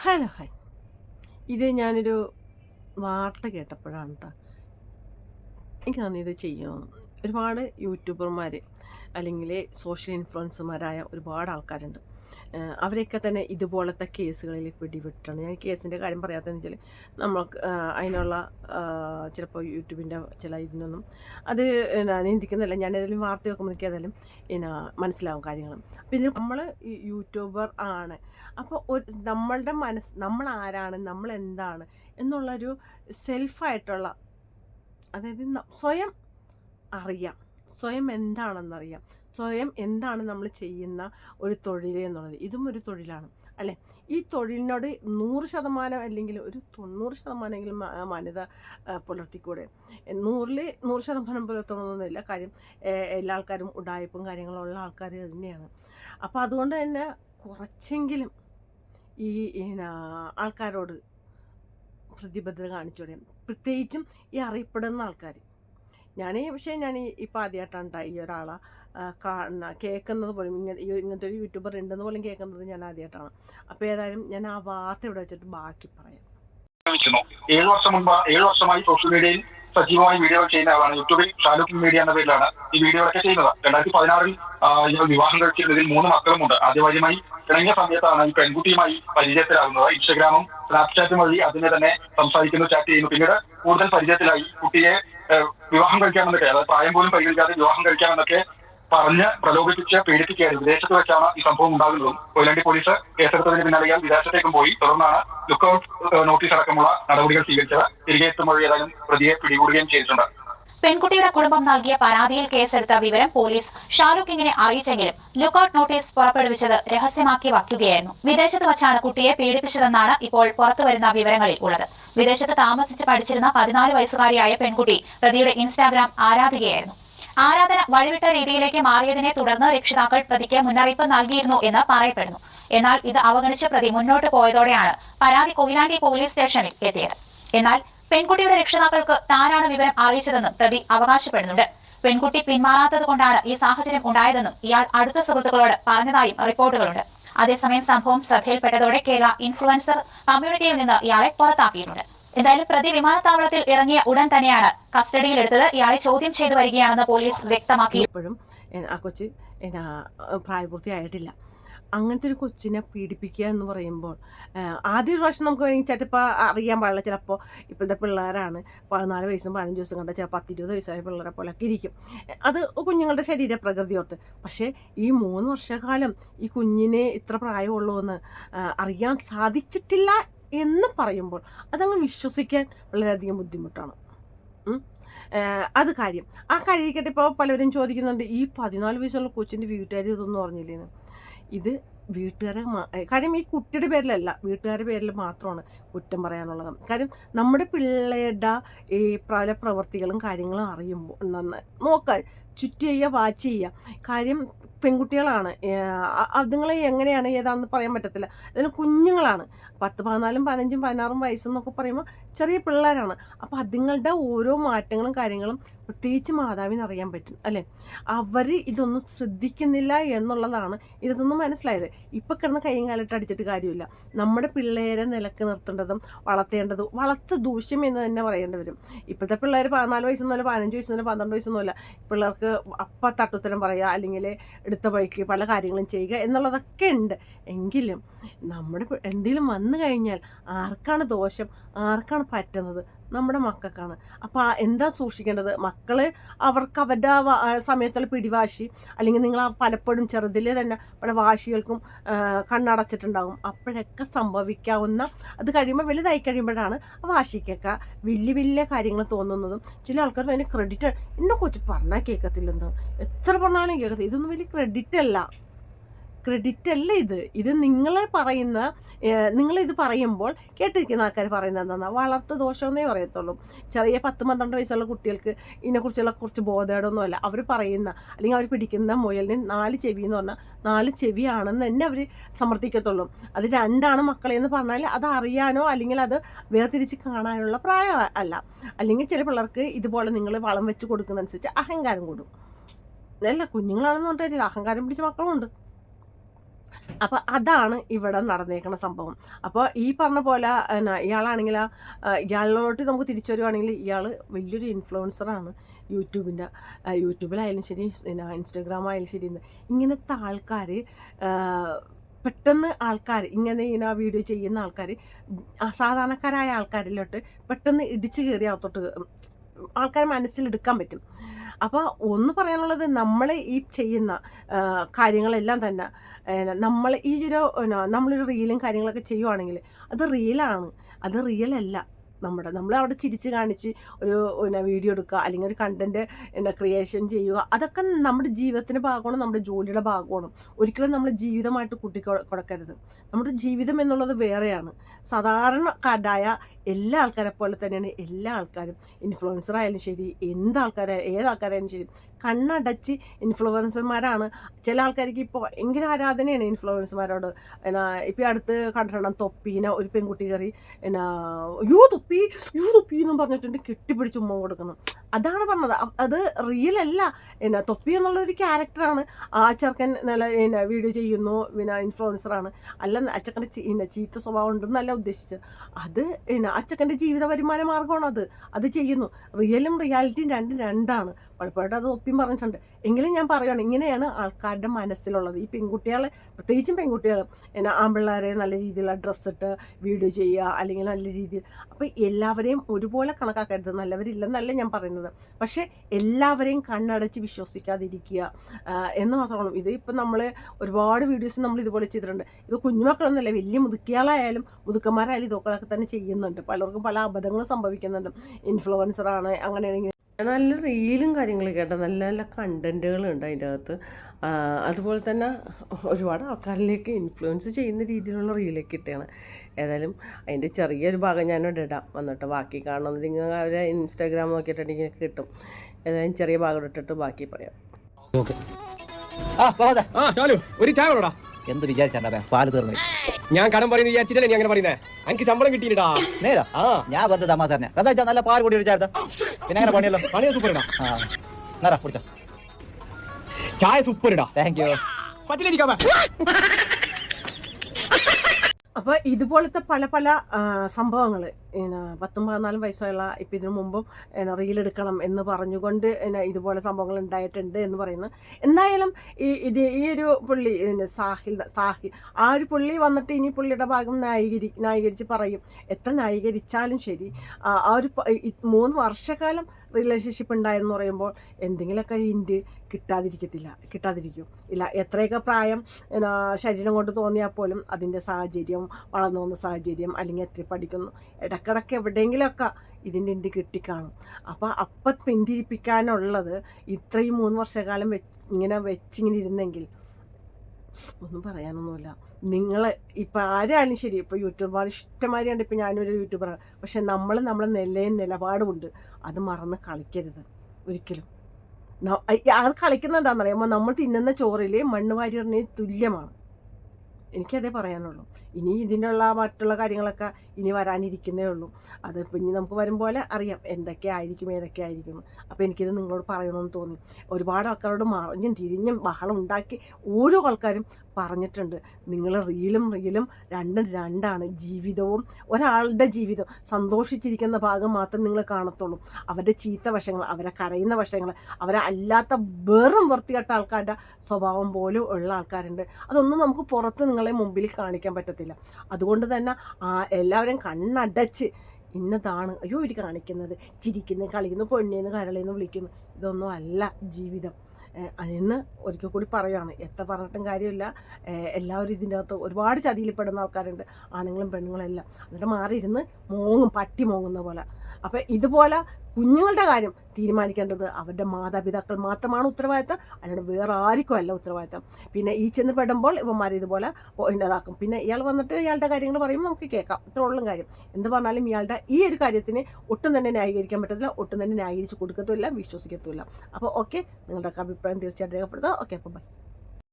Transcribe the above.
Hello hi ഇത് ഞാനൊരു വാർത്ത കേട്ടപ്പോഴാണ് കേട്ടോ എനിക്ക് ഇത് ചെയ്യണം ഒരുപാട് യൂട്യൂബർമാർ അല്ലെങ്കിൽ സോഷ്യൽ ഇൻഫ്ലുവൻസർമാരായ ഒരുപാട് ആൾക്കാരുണ്ട്. അവരെയൊക്കെ തന്നെ ഇതുപോലത്തെ കേസുകളിൽ പിടിവിട്ടാണ് ഞാൻ കേസിന്റെ കാര്യം പറയാത്തതെന്ന് വെച്ചാൽ നമ്മൾക്ക് അതിനുള്ള ചിലപ്പോൾ യൂട്യൂബിന്റെ ചില ഇതിനൊന്നും അത് നിന്ദിക്കുന്നില്ല ഞാൻ ഏതെങ്കിലും വാർത്ത വെക്കുമ്പോൾ എനിക്ക് ഏതായാലും എന്നാ മനസ്സിലാവും കാര്യങ്ങൾ പിന്നെ നമ്മൾ യൂട്യൂബർ ആണ്. അപ്പോൾ ഒരു നമ്മളുടെ മനസ്സ് നമ്മൾ ആരാണ് നമ്മൾ എന്താണ് എന്നുള്ളൊരു സെൽഫായിട്ടുള്ള അതായത് സ്വയം അറിയാം. സ്വയം എന്താണെന്നറിയാം. സ്വയം എന്താണ് നമ്മൾ ചെയ്യുന്ന ഒരു തൊഴിൽ എന്നുള്ളത്. ഇതും ഒരു തൊഴിലാണ്. അല്ലേ? ഈ തൊഴിലിനോട് നൂറ് ശതമാനം അല്ലെങ്കിൽ ഒരു തൊണ്ണൂറ് ശതമാനമെങ്കിലും മാന്യത പുലർത്തിക്കൂടെ? നൂറിൽ നൂറ് ശതമാനം പുലർത്തണമെന്നൊന്നുമില്ല. കാര്യം എല്ലാ ആൾക്കാരും ഉടായ്പും കാര്യങ്ങളുള്ള ആൾക്കാർ തന്നെയാണ്. അപ്പോൾ അതുകൊണ്ട് തന്നെ കുറച്ചെങ്കിലും ഈ ആൾക്കാരോട് പ്രതിബദ്ധത കാണിച്ചോടെ. പ്രത്യേകിച്ചും ഈ അറിയപ്പെടുന്ന ആൾക്കാർ ഞാൻ പക്ഷേ ഞാൻ ഇപ്പോൾ ആദ്യമായിട്ടാണ് കേട്ടോ ഈ ഒരാളെ കാണുന്ന കേൾക്കുന്നത് പോലും. ഇങ്ങനെ ഇങ്ങനത്തെ ഒരു യൂട്യൂബർ ഉണ്ടെന്ന് പോലും കേൾക്കുന്നത് ഞാൻ ആദ്യമായിട്ടാണ് അപ്പോൾ ഏതായാലും ഞാൻ ആ വാർത്ത ഇവിടെ വെച്ചിട്ട് ബാക്കി പറയാം. ഏഴ് വർഷം മുമ്പ് ഏഴു വർഷമായി സോഷ്യൽ മീഡിയയിൽ സജീവമായി വീഡിയോ ചെയ്യുന്ന ആളാണ് യൂട്യൂബിൽ ഷാലൂക്ക് മീഡിയ എന്ന പേരിലാണ് ഈ വീഡിയോകളൊക്കെ ചെയ്യുന്നത്. രണ്ടായിരത്തി പതിനാറിൽ ഇയാൾ വിവാഹം കഴിച്ചിരുന്നതിൽ മൂന്ന് മക്കളുമുണ്ട്. ആദ്യമായി ഇണങ്ങിയ സമയത്താണ് ഈ പെൺകുട്ടിയുമായി പരിചയത്തിലാകുന്നത്. ഇൻസ്റ്റഗ്രാമും സ്നാപ്ചാറ്റും വഴി അതിനെ തന്നെ സംസാരിക്കുന്നു ചാറ്റ് ചെയ്യുന്നു. പിന്നീട് കൂടുതൽ പരിചയത്തിലായി. കുട്ടിയെ വിവാഹം കഴിക്കാമെന്നൊക്കെ അതായത് പ്രായം പോലും പരിഗണിക്കാതെ വിവാഹം കഴിക്കാമെന്നൊക്കെ പറഞ്ഞ് പ്രലോഭിപ്പിച്ച് പീഡിപ്പിക്കുകയായിരുന്നു വിദേശത്ത് വെച്ചാണ് ഈ സംഭവം ഉണ്ടാകുന്നതും. കൊയിലാണ്ടി പോലീസ് കേസെടുത്തതിന് പിന്നാലെ ഇയാൾ വിദേശത്തേക്കും പോയി. തുടർന്നാണ് ലുക്കൌട്ട് നോട്ടീസ് അടക്കമുള്ള നടപടികൾ സ്വീകരിച്ചത്. തിരികെ എത്തുമ്പോൾ ഏതായാലും പ്രതിയെ പിടികൂടുകയും ചെയ്തിട്ടുണ്ട്. പെൺകുട്ടിയുടെ കുടുംബം നൽകിയ പരാതിയിൽ കേസെടുത്ത വിവരം പോലീസ് ഷാരൂഖിങ്ങിനെ അറിയിച്ചെങ്കിലും ലുക്കൌട്ട് നോട്ടീസ് പുറപ്പെടുവിച്ചത് രഹസ്യമാക്കി വയ്ക്കുകയായിരുന്നു. വിദേശത്ത് വച്ചാണ് കുട്ടിയെ പീഡിപ്പിച്ചതെന്നാണ് ഇപ്പോൾ പുറത്തുവരുന്ന വിവരങ്ങളിൽ ഉള്ളത്. വിദേശത്ത് താമസിച്ച് പഠിച്ചിരുന്ന പതിനാല് വയസ്സുകാരിയായ പെൺകുട്ടി പ്രതിയുടെ ഇൻസ്റ്റാഗ്രാം ആരാധികയായിരുന്നു. ആരാധന വഴിവിട്ട രീതിയിലേക്ക് മാറിയതിനെ തുടർന്ന് രക്ഷിതാക്കൾ പ്രതിക്ക് മുന്നറിയിപ്പ് നൽകിയിരുന്നു എന്ന് പറയപ്പെടുന്നു. എന്നാൽ ഇത് അവഗണിച്ച പ്രതി മുന്നോട്ട് പോയതോടെയാണ് പരാതി കൊയിലാണ്ടി പോലീസ് സ്റ്റേഷനിൽ എത്തിയത്. എന്നാൽ പെൺകുട്ടിയുടെ രക്ഷിതാക്കൾക്ക് താനാണ് വിവരം അറിയിച്ചതെന്നും പ്രതി അവകാശപ്പെടുന്നുണ്ട്. പെൺകുട്ടി പിന്മാറാത്തത് കൊണ്ടാണ് ഈ സാഹചര്യം ഉണ്ടായതെന്നും ഇയാൾ അടുത്ത സുഹൃത്തുക്കളോട് പറഞ്ഞതായും റിപ്പോർട്ടുകളുണ്ട്. അതേസമയം സംഭവം ശ്രദ്ധയിൽപ്പെട്ടതോടെ കേരള ഇൻഫ്ലുവൻസർ കമ്മ്യൂണിറ്റിയിൽ നിന്ന് ഇയാളെ പുറത്താക്കിയിട്ടുണ്ട്. എന്തായാലും പ്രതി വിമാനത്താവളത്തിൽ ഇറങ്ങിയ ഉടൻ തന്നെയാണ് കസ്റ്റഡിയിലെടുത്തത്. ഇയാളെ ചോദ്യം ചെയ്തു വരികയാണെന്ന് പോലീസ് വ്യക്തമാക്കി. ഇപ്പോഴും ആ കൊച്ച് പ്രായപൂർത്തിയായിട്ടില്ല. അങ്ങനത്തെ ഒരു കൊച്ചിനെ പീഡിപ്പിക്കുക എന്ന് പറയുമ്പോൾ ആദ്യ ഒരു പ്രാവശ്യം നമുക്ക് വേണമെങ്കിൽ ചിലപ്പോൾ അറിയാൻ പാടില്ല. ചിലപ്പോൾ ഇപ്പോഴത്തെ പിള്ളേരാണ് പതിനാല് വയസ്സും പതിനഞ്ച് വയസ്സും കണ്ട ചിലപ്പോൾ പത്തിരുപത് വയസ്സായ പിള്ളേരെ പോലൊക്കെ ഇരിക്കും. അത് കുഞ്ഞുങ്ങളുടെ ശരീര പ്രകൃതി ഓർത്ത് പക്ഷേ ഈ മൂന്ന് വർഷക്കാലം ഈ കുഞ്ഞിനെ ഇത്ര പ്രായമുള്ളൂ എന്ന് അറിയാൻ സാധിച്ചിട്ടില്ല എന്ന് പറയുമ്പോൾ അതങ്ങ് വിശ്വസിക്കാൻ വളരെയധികം ബുദ്ധിമുട്ടാണ്. അത് കാര്യം. ആ കഴിയിക്കട്ടെ ഇപ്പോൾ പലരും ചോദിക്കുന്നുണ്ട് ഈ പതിനാല് വയസ്സുള്ള കൊച്ചിന്റെ വീട്ടുകാർ ഇതൊന്നും പറഞ്ഞില്ലേന്ന് ഇത് വീട്ടുകാരെ കാര്യം ഈ കുട്ടിയുടെ പേരിലല്ല വീട്ടുകാരുടെ പേരിൽ മാത്രമാണ് കുറ്റം പറയാനുള്ളത്. കാര്യം നമ്മുടെ പിള്ളേരുടെ ഈ പല പ്രവൃത്തികളും കാര്യങ്ങളും അറിയുമ്പോൾ നോക്കാൻ ചുറ്റി ചെയ്യുക വാച്ച് ചെയ്യുക കാര്യം പെൺകുട്ടികളാണ് അതുങ്ങളെ എങ്ങനെയാണ് ഏതാണെന്ന് പറയാൻ പറ്റത്തില്ല. അതിന് കുഞ്ഞുങ്ങളാണ്. പത്ത് പതിനാലും പതിനഞ്ചും പതിനാറും വയസ്സെന്നൊക്കെ പറയുമ്പോൾ ചെറിയ പിള്ളേരാണ്. അപ്പോൾ അതുങ്ങളുടെ ഓരോ മാറ്റങ്ങളും കാര്യങ്ങളും പ്രത്യേകിച്ച് മാതാവിന് അറിയാൻ പറ്റും അല്ലേ? അവർ ഇതൊന്നും ശ്രദ്ധിക്കുന്നില്ല എന്നുള്ളതാണ് ഇതൊന്നും മനസ്സിലായത്. ഇപ്പം കിടന്ന് കൈയും കാലിട്ട് അടിച്ചിട്ട് കാര്യമില്ല. നമ്മുടെ പിള്ളേരെ നിലയ്ക്ക് നിർത്തേണ്ടതും വളർത്തേണ്ടതും വളർത്ത് ദൂഷ്യം എന്ന് തന്നെ പറയേണ്ടി വരും. ഇപ്പോഴത്തെ പിള്ളേർ പതിനാല് വയസ്സൊന്നുമല്ല പതിനഞ്ച് വയസ്സൊന്നുമല്ല പന്ത്രണ്ട് വയസ്സൊന്നുമല്ല. പിള്ളേർക്ക് അപ്പം തട്ടുത്തരം പറയുക അല്ലെങ്കിൽ എടുത്ത വഴിക്ക് പല കാര്യങ്ങളും ചെയ്യുക എന്നുള്ളതൊക്കെ ഉണ്ട്. എങ്കിലും നമ്മുടെ എന്തെങ്കിലും വന്നു കഴിഞ്ഞാൽ ആർക്കാണ് ദോഷം? ആർക്കാണ് പറ്റുന്നത്? നമ്മുടെ മക്കൾക്കാണ്. അപ്പോൾ എന്താ സൂക്ഷിക്കേണ്ടത്? മക്കൾ അവർക്ക് അവരുടെ സമയത്തുള്ള പിടിവാശി അല്ലെങ്കിൽ നിങ്ങൾ പലപ്പോഴും ചെറുതിൽ തന്നെ പല വാശികൾക്കും കണ്ണടച്ചിട്ടുണ്ടാകും. അപ്പോഴൊക്കെ സംഭവിക്കാവുന്ന അത് കഴിയുമ്പോൾ വലുതായി കഴിയുമ്പോഴാണ് വാശിക്കൊക്കെ വലിയ വലിയ കാര്യങ്ങൾ തോന്നുന്നതും ചില ആൾക്കാർ അതിന് ക്രെഡിറ്റ് എന്നെ കൊച്ചു പറഞ്ഞാൽ കേൾക്കത്തില്ലെന്ന് എത്ര പറഞ്ഞാലും കേൾക്കത്തില്ല ഇതൊന്നും വലിയ ക്രെഡിറ്റ് അല്ല. ക്രെഡിറ്റ് അല്ല ഇത്? ഇത് നിങ്ങൾ പറയുന്ന നിങ്ങൾ ഇത് പറയുമ്പോൾ കേട്ടിരിക്കുന്ന ആൾക്കാർ പറയുന്നത് എന്താണെന്നാൽ വളർത്ത് ദോഷമെന്നേ പറയത്തുള്ളൂ. ചെറിയ പത്ത് പന്ത്രണ്ട് വയസ്സുള്ള കുട്ടികൾക്ക് ഇതിനെക്കുറിച്ചുള്ള കുറച്ച് ബോധേടൊന്നുമല്ല അവർ പറയുന്ന അല്ലെങ്കിൽ അവർ പിടിക്കുന്ന മുയലിന് നാല് ചെവി എന്ന് പറഞ്ഞാൽ നാല് ചെവിയാണെന്ന് തന്നെ അവർ സമർത്ഥിക്കത്തുള്ളൂ. അത് രണ്ടാണ് മക്കളെ എന്ന് പറഞ്ഞാൽ അത് അറിയാനോ അല്ലെങ്കിൽ അത് വേർതിരിച്ച് കാണാനുള്ള പ്രായം അല്ല. അല്ലെങ്കിൽ ചില പിള്ളേർക്ക് ഇതുപോലെ നിങ്ങൾ വളം വെച്ച് കൊടുക്കുന്നതനുസരിച്ച് അഹങ്കാരം കൂടും. അല്ല കുഞ്ഞുങ്ങളാണെന്ന് പറഞ്ഞിട്ട് അഹങ്കാരം പിടിച്ച മക്കളുമുണ്ട്. അപ്പോൾ അതാണ് ഇവിടെ നടന്നേക്കുന്ന സംഭവം. അപ്പോൾ ഈ പറഞ്ഞ പോലെ എന്നാ ഇയാളാണെങ്കിൽ ഇയാളിലോട്ട് നമുക്ക് തിരിച്ചു വരുവാണെങ്കിൽ ഇയാൾ വലിയൊരു ഇൻഫ്ലുവൻസറാണ് യൂട്യൂബിന്റെ യൂട്യൂബിലായാലും ശരി ഇൻസ്റ്റാഗ്രാം ആയാലും ശരി ഇങ്ങനത്തെ ആൾക്കാർ പെട്ടെന്ന് ആൾക്കാർ ഇങ്ങനെ ഇങ്ങനെ വീഡിയോ ചെയ്യുന്ന ആൾക്കാർ സാധാരണക്കാരായ ആൾക്കാരിലോട്ട് പെട്ടെന്ന് ഇടിച്ചു കയറി അകത്തോട്ട് ആൾക്കാർ മനസ്സിലെടുക്കാൻ പറ്റും. അപ്പോൾ ഒന്ന് പറയാനുള്ളത് നമ്മൾ ഈ ചെയ്യുന്ന കാര്യങ്ങളെല്ലാം തന്നെ നമ്മൾ ഈ ഒരു നമ്മളൊരു റീലും കാര്യങ്ങളൊക്കെ ചെയ്യുവാണെങ്കിൽ അത് റിയലാണ് അത് റിയൽ അല്ല. നമ്മുടെ നമ്മൾ അവിടെ ചിരിച്ച് കാണിച്ച് ഒരു പിന്നെ വീഡിയോ എടുക്കുക അല്ലെങ്കിൽ ഒരു കണ്ടന്റ് പിന്നെ ക്രിയേഷൻ ചെയ്യുക അതൊക്കെ നമ്മുടെ ജീവിതത്തിന്റെ ഭാഗമാണ് നമ്മുടെ ജോലിയുടെ ഭാഗമാണ്. ഒരിക്കലും നമ്മൾ ജീവിതമായിട്ട് കൂട്ടി കൊടുക്കരുത് നമ്മുടെ ജീവിതം എന്നുള്ളത് വേറെയാണ്. സാധാരണക്കാരായ എല്ലാ ആൾക്കാരെ പോലെ തന്നെയാണ് എല്ലാ ആൾക്കാരും. ഇൻഫ്ലുവൻസർ ആയാലും ശരി എന്ത് ആൾക്കാരായാലും ഏത് ശരി കണ്ണടച്ച് ഇൻഫ്ലുവൻസർമാരാണ് ചില ആൾക്കാർക്ക് ഇപ്പോൾ ഭയങ്കര ആരാധനയാണ് ഇൻഫ്ലുവൻസർമാരോട് എന്നാ ഇപ്പം അടുത്ത് കണ്ടിട്ടുണ്ടാകും തൊപ്പീന ഒരു പെൺകുട്ടി കയറി എന്നാ യൂ തൊപ്പി യു തൊപ്പി എന്നും പറഞ്ഞിട്ടുണ്ട് കെട്ടിപ്പിടിച്ച് ഉമ്മ കൊടുക്കുന്നു. അതാണ് പറഞ്ഞത്. അത് റിയൽ അല്ല. എന്നാ തൊപ്പി എന്നുള്ള ഒരു ക്യാരക്ടറാണ് ആ ചെറുക്കൻ നല്ല പിന്നെ വീഡിയോ ചെയ്യുന്നു. പിന്നെ ഇൻഫ്ലുവൻസറാണ് അല്ല അച്ചക്കന്റെ പിന്നെ ചീത്ത സ്വഭാവം ഉണ്ടെന്നല്ല ഉദ്ദേശിച്ചത്. അത് പിന്നെ അച്ചക്കന്റെ ജീവിത വരുമാന മാർഗമാണ് അത്. അത് ചെയ്യുന്നു. റിയലും റിയാലിറ്റിയും രണ്ടും രണ്ടാണ്. പലപ്പോഴും അത് ഒപ്പിയും പറഞ്ഞിട്ടുണ്ട്. എങ്കിലും ഞാൻ പറയുകയാണ് ഇങ്ങനെയാണ് ആൾക്കാരുടെ മനസ്സിലുള്ളത്. ഈ പെൺകുട്ടികളെ പ്രത്യേകിച്ചും പെൺകുട്ടികൾ എന്നാ ആൺപിള്ളേരെ നല്ല രീതിയിലുള്ള ഡ്രസ്സിട്ട് വീഡിയോ ചെയ്യുക അല്ലെങ്കിൽ നല്ല രീതിയിൽ. അപ്പോൾ എല്ലാവരെയും ഒരുപോലെ കണക്കാക്കരുത്. നല്ലവരില്ലെന്നല്ല ഞാൻ പറയുന്നത്. പക്ഷേ എല്ലാവരെയും കണ്ണടച്ച് വിശ്വസിക്കാതിരിക്കുക എന്ന് മാത്രമാണ്. ഇത് ഇപ്പം നമ്മൾ ഒരുപാട് വീഡിയോസ് നമ്മൾ ഇതുപോലെ ചെയ്തിട്ടുണ്ട്. ഇത് കുഞ്ഞുമക്കളൊന്നുമല്ല വലിയ മുതുക്കിയാളായാലും മുതുക്കന്മാരായാലും ഇതൊക്കെ തന്നെ ചെയ്യുന്നുണ്ട്. പലർക്കും പല അബദ്ധങ്ങളും സംഭവിക്കുന്നുണ്ട്. ഇൻഫ്ലുവൻസറാണ് അങ്ങനെയാണെങ്കിൽ. നല്ല റീലും കാര്യങ്ങളൊക്കെ കേട്ടോ. നല്ല നല്ല കണ്ടന്റുകളുണ്ട് അതിന്റെ അകത്ത്. അതുപോലെ തന്നെ ഒരുപാട് ആൾക്കാരിലേക്ക് ഇൻഫ്ലുവൻസ് ചെയ്യുന്ന രീതിയിലുള്ള റീലൊക്കെ ഇട്ടാണ്. ഏതായാലും അതിന്റെ ചെറിയൊരു ഭാഗം ഞാനിവിടെ ഇടാം. വന്നിട്ട് ബാക്കി കാണുന്നത് നിങ്ങൾ അവരെ ഇൻസ്റ്റാഗ്രാം നോക്കിയിട്ടുണ്ടെങ്കിൽ കിട്ടും. ഏതായാലും ചെറിയ ഭാഗം ഇട്ടിട്ട് ബാക്കി പറയാം. ആ പോകാതെ ആ ശാലു ഒരു ചായ എന്ത് വിചാരിച്ചാ പാൽ തീർന്നു. ഞാൻ കടം പറയുന്നു വിചാരിച്ചിട്ടല്ലേ നീ അങ്ങനെ പറയുന്നേ? എനിക്ക് ശമ്പളം കിട്ടിയിട്ടാ നേരാ? ആ. ഞാൻ വെറുതെ തമാശ പറഞ്ഞ. എന്താ വെച്ചാ നല്ല പാൽ കൂടി വിളിച്ചാർത്ത പിന്നെ അങ്ങനെ പണിയല്ലോ. പണിയാ സൂപ്പർ ഇടാ. ആ. നേരാ കുടിച്ചോ. ചായ സൂപ്പർ ഇടാ. താങ്ക് യു പറ്റില്ല ഇരിക്കാമ അപ്പോൾ ഇതുപോലത്തെ പല പല സംഭവങ്ങൾ പത്തും പതിനാലും വയസ്സുള്ള ഇപ്പം ഇതിനു മുമ്പും എന്നാ റീലെടുക്കണം എന്ന് പറഞ്ഞുകൊണ്ട് എന്നാ ഇതുപോലെ സംഭവങ്ങൾ ഉണ്ടായിട്ടുണ്ട് എന്ന് പറയുന്നു. എന്തായാലും ഈ ഇത് ഈ ഒരു പുള്ളി സാഹിൽ സാഹിൽ ആ ഒരു പുള്ളി വന്നിട്ട് ഇനി പുള്ളിയുടെ ഭാഗം ന്യായീകരി ന്യായീകരിച്ച് പറയും. എത്ര ന്യായീകരിച്ചാലും ശരി ആ ഒരു മൂന്ന് വർഷക്കാലം റിലേഷൻഷിപ്പ് ഉണ്ടായെന്ന് പറയുമ്പോൾ എന്തെങ്കിലുമൊക്കെ ഹിന്റ് കിട്ടാതിരിക്കത്തില്ല കിട്ടാതിരിക്കും. ഇല്ല എത്രയൊക്കെ പ്രായം ശരീരം കൊണ്ട് തോന്നിയാൽ പോലും അതിന്റെ സാഹചര്യം വളർന്നു വന്ന സാഹചര്യം അല്ലെങ്കിൽ എത്ര പഠിക്കുന്നു ഇടക്കിടക്ക് എവിടെയെങ്കിലുമൊക്കെ ഇതിന്റെ ഇന്റെ കിട്ടിക്കാണും. അപ്പോൾ അപ്പം പിന്തിരിപ്പിക്കാനുള്ളത് ഇത്രയും മൂന്ന് വർഷക്കാലം വെച്ച് ഇങ്ങനെ വെച്ചിങ്ങനെ ഇരുന്നെങ്കിൽ ഒന്നും പറയാനൊന്നുമില്ല. നിങ്ങൾ ഇപ്പം ആരായാലും ശരി ഇപ്പോൾ യൂട്യൂബർ ഇഷ്ടമാതിരിയാണ് ഇപ്പം ഞാനൊരു യൂട്യൂബറാണ് പക്ഷെ നമ്മൾ നമ്മളെ നിലയും നിലപാടുമുണ്ട്. അത് മറന്ന് കളിക്കരുത് ഒരിക്കലും. അത് കളിക്കുന്നത് എന്താണെന്ന് അറിയാമോ നമ്മൾ തിന്നുന്ന ചോറിൽ മണ്ണ് വാരിയറിനെ തുല്യമാണ്. എനിക്കതേ പറയാനുള്ളൂ. ഇനി ഇതിനുള്ള മറ്റുള്ള കാര്യങ്ങളൊക്കെ ഇനി വരാനിരിക്കുന്നേ ഉള്ളൂ. അത് ഇനി നമുക്ക് വരും പോലെ അറിയാം എന്തൊക്കെ ആയിരിക്കും ഏതൊക്കെ ആയിരിക്കും അപ്പോൾ എനിക്കിത് നിങ്ങളോട് പറയണമെന്ന് തോന്നി. ഒരുപാട് ആൾക്കാരോട് മറിഞ്ഞും തിരിഞ്ഞും ബഹളം ഉണ്ടാക്കി ഓരോ ആൾക്കാരും പറഞ്ഞിട്ടുണ്ട്. നിങ്ങൾ റീലും റീലും രണ്ടും രണ്ടാണ്. ജീവിതവും ഒരാളുടെ ജീവിതം സന്തോഷിച്ചിരിക്കുന്ന ഭാഗം മാത്രം നിങ്ങൾ കാണത്തുള്ളൂ. അവരുടെ ചീത്ത വശങ്ങൾ അവരെ കരയുന്ന വശങ്ങൾ അവരെ അല്ലാത്ത വെറും വൃത്തികെട്ട ആൾക്കാരുടെ സ്വഭാവം പോലും ഉള്ള ആൾക്കാരുണ്ട്. അതൊന്നും നമുക്ക് പുറത്ത് നിങ്ങളെ മുമ്പിൽ കാണിക്കാൻ പറ്റത്തില്ല. അതുകൊണ്ട് തന്നെ ആ എല്ലാവരും കണ്ണടച്ച് ഇന്നതാണ് അയ്യോ ഇവർ കാണിക്കുന്നത്. ചിരിക്കുന്നു കളിക്കുന്നു പൊണ്ണിന്ന് കരളിന്ന് വിളിക്കുന്നു. ഇതൊന്നും അല്ല ജീവിതം. അതിന്ന് ഒരിക്കൽ കൂടി പറയുകയാണ് എത്ര പറഞ്ഞിട്ടും കാര്യമില്ല. എല്ലാവരും ഇതിന്റെ അകത്ത് ഒരുപാട് ചതിയിൽപ്പെടുന്ന ആൾക്കാരുണ്ട്. ആണുങ്ങളും പെണ്ണുങ്ങളും എല്ലാം. എന്നിട്ട് മാറിയിരുന്ന് മോങ്ങും പട്ടി മോങ്ങുന്ന പോലെ. അപ്പം ഇതുപോലെ കുഞ്ഞുങ്ങളുടെ കാര്യം തീരുമാനിക്കേണ്ടത് അവരുടെ മാതാപിതാക്കൾ മാത്രമാണ് ഉത്തരവാദിത്തം അല്ലാണ്ട് വേറെ ആർക്കും അല്ല ഉത്തരവാദിത്തം. പിന്നെ ഈ ചെന്ന് പെടുമ്പോൾ ഇവന്മാർ ഇതുപോലെ ഇതാക്കും പിന്നെ ഇയാൾ വന്നിട്ട് ഇയാളുടെ കാര്യങ്ങൾ പറയുമ്പോൾ നമുക്ക് കേൾക്കാം. ഇത്ര ഉള്ളും കാര്യം. എന്ത് പറഞ്ഞാലും ഇയാളുടെ ഈ ഒരു കാര്യത്തിന് ഒട്ടും തന്നെ ന്യായീകരിക്കാൻ പറ്റത്തില്ല ഒട്ടും തന്നെ ന്യായീകരിച്ച് കൊടുക്കത്തുമില്ല വിശ്വസിക്കത്തുമില്ല. അപ്പോൾ ഓക്കെ നിങ്ങളുടെ അഭിപ്രായം തീർച്ചയായിട്ടും രേഖപ്പെടുത്തുക. ഓക്കെ അപ്പോൾ ബൈ